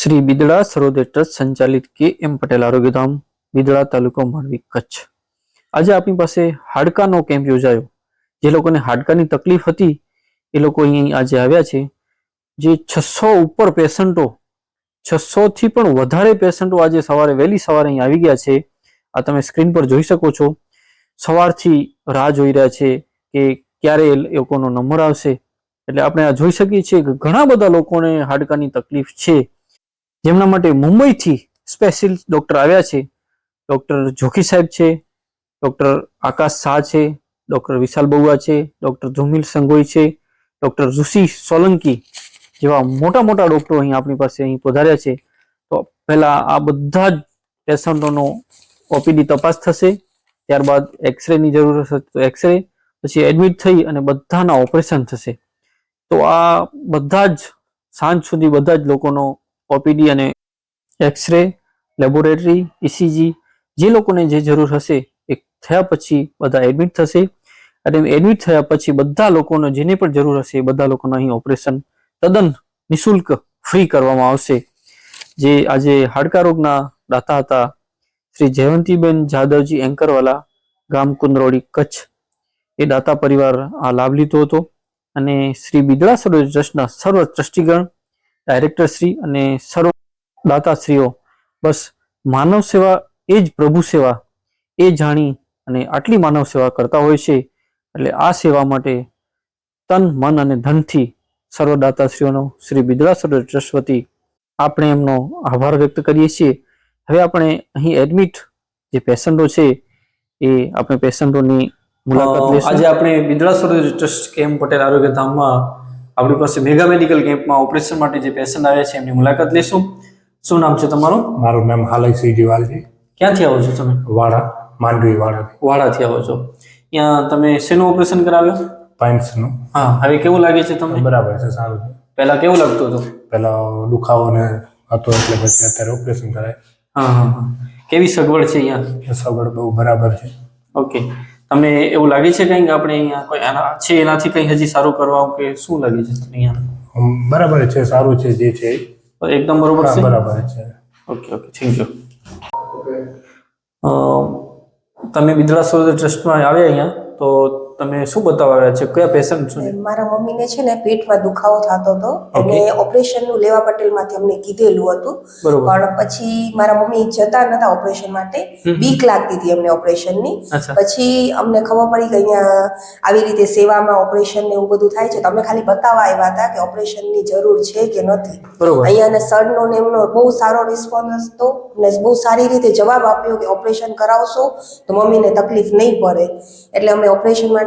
Shri Bidada Sarodaya trust સંચાલિત કે એમ પટેલ આરોગ્યધામ, બિદડા તાલુકો માંડવી કચ્છ. આજે આપણી પાસે હાડકાનો કેમ્પ યોજાયો. જે લોકોને હાડકાની તકલીફ હતી, એ લોકો અહીં આજે આવ્યા છે. જે છસો ઉપર પેશન્ટો, છસો થી પણ વધારે પેશન્ટો આજે સવારે વહેલી સવારે અહીં આવી ગયા છે. આ તમે સ્ક્રીન પર જોઈ શકો છો. સવારથી રાહ જોઈ રહ્યા છે કે ક્યારે એ લોકોનો નંબર આવશે. એટલે આપણે આ જોઈ શકીએ છીએ કે ઘણા બધા લોકોને હાડકાની તકલીફ છે. જેમના માટે મુંબઈથી સ્પેશિયલ ડૉક્ટર આવ્યા છે. ડૉક્ટર જોખી સાહેબ છે. ડૉક્ટર આકાશ શાહ છે. ડૉક્ટર વિશાલ બહુઆ છે. ડૉક્ટર ધુમિલ સંગોઈ છે. ડૉક્ટર ઋષિ સોલંકી જેવા મોટા મોટા ડૉક્ટરો અહીં આપણી પાસે અહીં પધાર્યા છે. તો પહેલા આ બધા જ પેશન્ટોનો ઓપીડી તપાસ થશે. ત્યારબાદ એક્સરેની જરૂર હશે તો એક્સરે, પછી એડમિટ થઈ અને બધાના ઓપરેશન થશે. તો આ બધા જ સાંજ સુધી બધા જ લોકોનો ઓપીડી અને એક્સરે, લેબોરેટરી, ઇસીજી, જે લોકોને જે જરૂર હશે એ થયા પછી બધા એડમિટ થશે. અને એડમિટ થયા પછી બધા લોકોને જેને પણ જરૂર હશે એ બધા લોકોને અહીં ઓપરેશન તદ્દન નિઃશુલ્ક ફ્રી કરવામાં આવશે. જે આજે હાડકા રોગના દાતા હતા શ્રી જયવંતીબેન જાદવજી એન્કરવાલા ગામ કુંદરોડી કચ્છ. એ દાતા પરિવાર આ લાભ લીધો હતો. અને શ્રી બિદડા સરોજ ટ્રસ્ટના સર્વ ટ્રસ્ટીગણ ડાયરેક્ટર શ્રી અને સર્વ દાતાશ્રીઓ બસ માનવ સેવા એ જ પ્રભુ સેવા. એ જાણી અને આટલી માનવ સેવા કરતા હોય છે એટલે આ સેવા માટે તન મન અને ધનથી સર્વ દાતાશ્રીઓનો શ્રી ટ્રસ્ટ વતી આપણે એમનો આભાર વ્યક્ત કરીએ છીએ. હવે આપણે અહીં એડમિટ જે પેશન્ટો છે એ આપણે પેશન્ટોની મુલાકાત આજે આપણે બિદડા સરોજ ટ્રસ્ટ કેમ પટેલ આરોગ્ય ધામમાં આપણી પાસે મેગા મેડિકલ કેમ્પમાં ઓપરેશન માટે જે પેશન્ટ આવ્યા છે એમની મુલાકાત લઈશું. શું નામ છે તમારું? મારું નામ હાલયસિંહ દિવાલજી ક્યાંથી આવો છો તમે? વાડા માંડવી વાડા વાડાથી આવો છો. ત્યાં તમે શેનું ઓપરેશન કરાવ્યું? પાઇન્સનું હા હવે કેવું લાગે છે તમને? બરાબર છે સારું છે. પહેલા કેવું લાગતું હતું? પહેલાં દુખાવો ને હતો એટલે પછી અત્યારે ઓપરેશન કરાય. હા હા હા. કેવી સગવડ છે અહીંયા? સગવડ બહુ બરાબર છે. ઓકે. તમને એવું લાગે છે કંઈક આપણે અહીંયા કોઈ એના છે એનાથી કંઈ હજી સારું કરવા કે શું લાગે છે તમને અહીંયા? બરાબર છે સારું છે જે છે એકદમ બરોબર છે? બરાબર છે. Okay okay thank you. તમે બિદડા સોલ ટ્રસ્ટમાં આવ્યા અહીંયા તો તમે શું બતાવવા આવ્યા છે? કયા પેશન્ટ છો? મારા મમ્મીને છે ને પેટમાં દુખાવો થતો હતો. અને ઓપરેશનનું લેવા પટેલમાંથી અમને કીધેલું હતું. પણ પછી મારા મમ્મી જતા નતા ઓપરેશન માટે. બીક લાગતી હતી અમને ઓપરેશનની. ની પછી અમને ખબર પડી કે અહીંયા આવી રીતે સેવામાં ઓપરેશન ને એવું બધું થાય છે. તો અમે ખાલી બતાવવા આવ્યા હતા કે ઓપરેશનની જરૂર છે કે નથી. બરોબર. અહીંયાના સરનો ને એમનો બહુ સારો રિસ્પોન્સ હતો ને બહુ સારી રીતે જવાબ આપ્યો કે ઓપરેશન કરાવશો તો મમ્મીને તકલીફ નહીં પડે. એટલે અમે ઓપરેશન માટે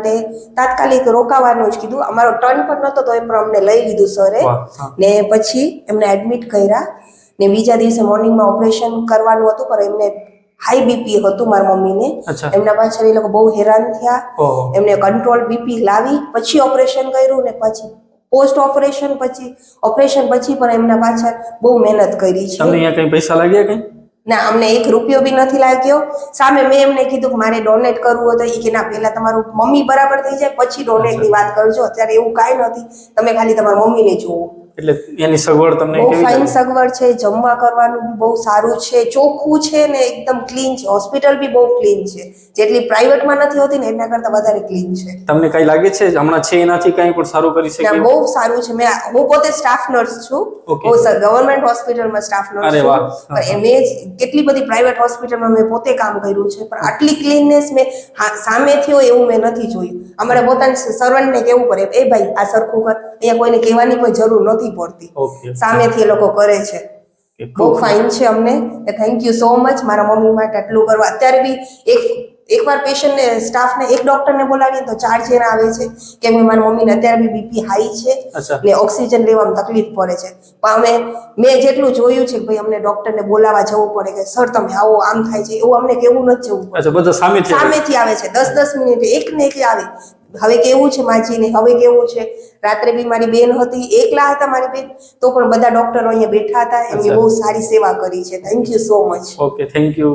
તાત્કાલિક રોકાવાનું જ કીધું. અમારો ટર્ન પણ નહોતો તો એ પણ અમને લઈ લીધું સરે ને પછી એમને એડમિટ કર્યા. ને બીજા દિવસે મોર્નિંગમાં ઓપરેશન કરવાનું હતું પણ એમને હાઈ બીપી હતું મારા મમ્મીને. એમના પાછળ એ લોકો બહુ હેરાન થયા. એમને કંટ્રોલ બીપી લાવી પછી ઓપરેશન કર્યું ને પછી પોસ્ટ ઓપરેશન પછી ઓપરેશન પછી પણ એમના પાછળ બહુ મહેનત કરી છે. તમને અહીંયા કઈ પૈસા લાગ્યા કઈ? ના અમને એક રૂપિયો બી નથી લાગ્યો. સામે મેં એમને કીધું કે મારે ડોનેટ કરવું હતું એ કે ના પહેલાં તમારું મમ્મી બરાબર થઈ જાય પછી ડોનેટની વાત કરજો. અત્યારે એવું કાંઈ નથી. તમે ખાલી તમારા મમ્મીને જોવો એટલે એની સગવડ તમને બહુ કેવી ફાઇન સગવડ છે જમવા કરવાનું બી બહુ સારું છે ચોખ્ખું છે ને એકદમ ક્લીન છે હોસ્પિટલ બી બહુ ક્લીન છે. જેટલી પ્રાઇવેટમાં નથી હોતી ને એના કરતા વધારે ક્લીન છે. તમને કઈ લાગે છે? હમણાં છે એનાથી કઈ પણ સારું કરી શકે બહુ સારું છે. મેં હું પોતે સ્ટાફ નર્સ છું. બહુ ગવર્મેન્ટ હોસ્પિટલમાં સ્ટાફ નર્સ છું. પણ મેં કેટલી બધી પ્રાઇવેટ હોસ્પિટલમાં મેં પોતે કામ કર્યું છે પણ આટલી ક્લીનનેસ મેં સામેથી હોય એવું મેં નથી જોયું. અમારે પોતાના સર્વન્ટને કેવું પડે? એ ભાઈ આ સરખું કર. અહીંયા કોઈને કહેવાની કોઈ જરૂર નથી. પડતી સામેથી એ લોકો કરે છે. બહુ ફાઇન છે અમને. થેન્ક યુ સો મચ મારા મમ્મી માટે આટલું કરવા. અત્યારે બી એક એકવાર પેશન્ટને સ્ટાફને એક ડોક્ટરને બોલાવીએ તો ચાર જણ આવે છે કેમ કે મારા મમ્મીને અત્યારે બી બીપી હાઈ છે ને ઓક્સિજન લેવામાં તકલીફ પડે છે. પણ અમે મેં જેટલું જોયું છે ભાઈ અમને ડોક્ટરને બોલાવવા જવું પડે કે સર તમે આવો આમ થાય છે. એવું અમને કેવું નથી જવું પડે. સામેથી આવે છે. દસ દસ મિનિટે એક ને એક આવે. હવે કેવું છે માજીને? હવે કેવું છે? રાત્રે બી મારી બેન હતી એકલા હતા મારી બેન તો પણ બધા ડોક્ટરો અહીંયા બેઠા હતા એમની બહુ સારી સેવા કરી છે. Thank you so much okay thank you